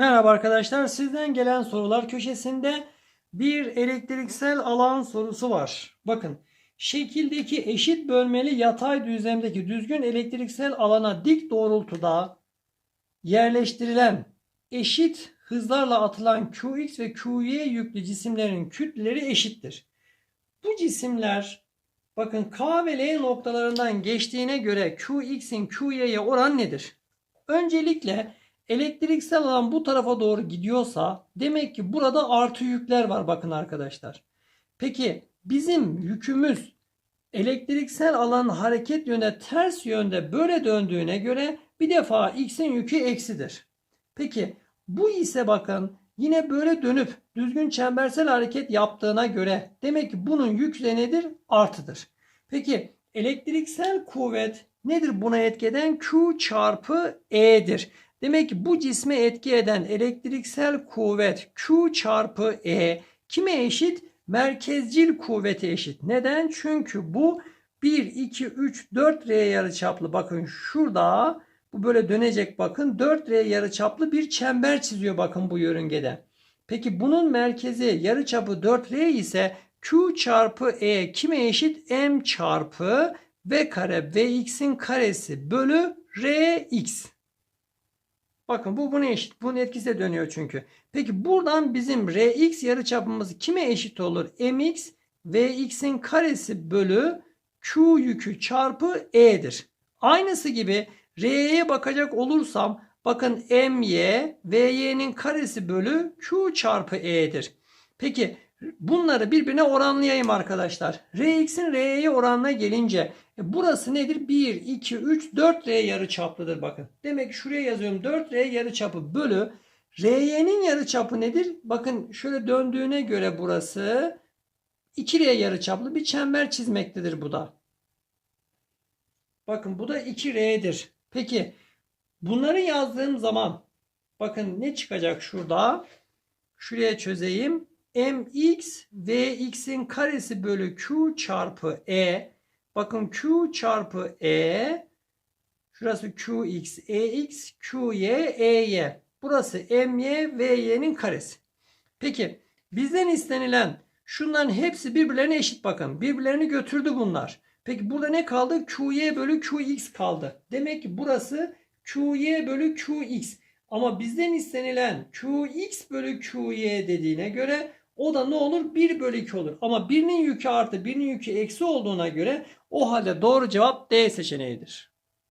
Merhaba arkadaşlar. Sizden gelen sorular köşesinde bir elektriksel alan sorusu var. Bakın şekildeki eşit bölmeli yatay düzlemdeki düzgün elektriksel alana dik doğrultuda yerleştirilen eşit hızlarla atılan Qx ve Qy yüklü cisimlerin kütleleri eşittir. Bu cisimler bakın K ve L noktalarından geçtiğine göre Qx'in Qy'ye oran nedir? Öncelikle elektriksel alan bu tarafa doğru gidiyorsa demek ki burada artı yükler var bakın arkadaşlar. Peki bizim yükümüz elektriksel alanın hareket yönüne ters yönde böyle döndüğüne göre bir defa x'in yükü eksidir. Peki bu ise bakın yine böyle dönüp düzgün çembersel hareket yaptığına göre demek ki bunun yükü nedir? Artıdır. Peki elektriksel kuvvet nedir buna etki eden? Q çarpı E'dir. Demek ki bu cisme etki eden elektriksel kuvvet Q çarpı E kime eşit? Merkezcil kuvvete eşit. Neden? Çünkü bu 1, 2, 3, 4 R yarıçaplı. Bakın şurada bu böyle dönecek bakın. 4 R yarıçaplı bir çember çiziyor bakın bu yörüngede. Peki bunun merkezi yarıçapı 4 R ise Q çarpı E kime eşit? M çarpı V kare Vx'in karesi bölü Rx. Bakın bu buna eşit. Bunun etkisi de dönüyor çünkü. Peki buradan bizim Rx yarıçapımız kime eşit olur? Mx Vx'in karesi bölü Q yükü çarpı E'dir. Aynısı gibi R'ye bakacak olursam bakın My Vy'nin karesi bölü Q çarpı E'dir. Peki bunları birbirine oranlayayım arkadaşlar. Rx'in R'ye oranına gelince e burası nedir? 1, 2, 3, 4 R yarıçaplıdır bakın. Demek ki şuraya yazıyorum 4 R yarıçapı bölü Ry'nin yarıçapı nedir? Bakın şöyle döndüğüne göre burası 2 R yarıçaplı bir çember çizmektedir bu da. Bakın bu da 2 R'dir. Peki bunları yazdığım zaman bakın ne çıkacak şurada? Şuraya çözeyim. Mx vx'in karesi bölü q çarpı e. Bakın q çarpı e. Şurası qx, ex, qy, ey. Burası my, vy'nin karesi. Peki bizden istenilen şunların hepsi birbirlerine eşit bakın. Birbirlerini götürdü bunlar. Peki burada ne kaldı? qy bölü qx kaldı. Demek ki burası qy bölü qx. Ama bizden istenilen qx bölü qy dediğine göre o da ne olur? 1 bölü 2 olur. Ama birinin yükü artı birinin yükü eksi olduğuna göre o halde doğru cevap D seçeneğidir.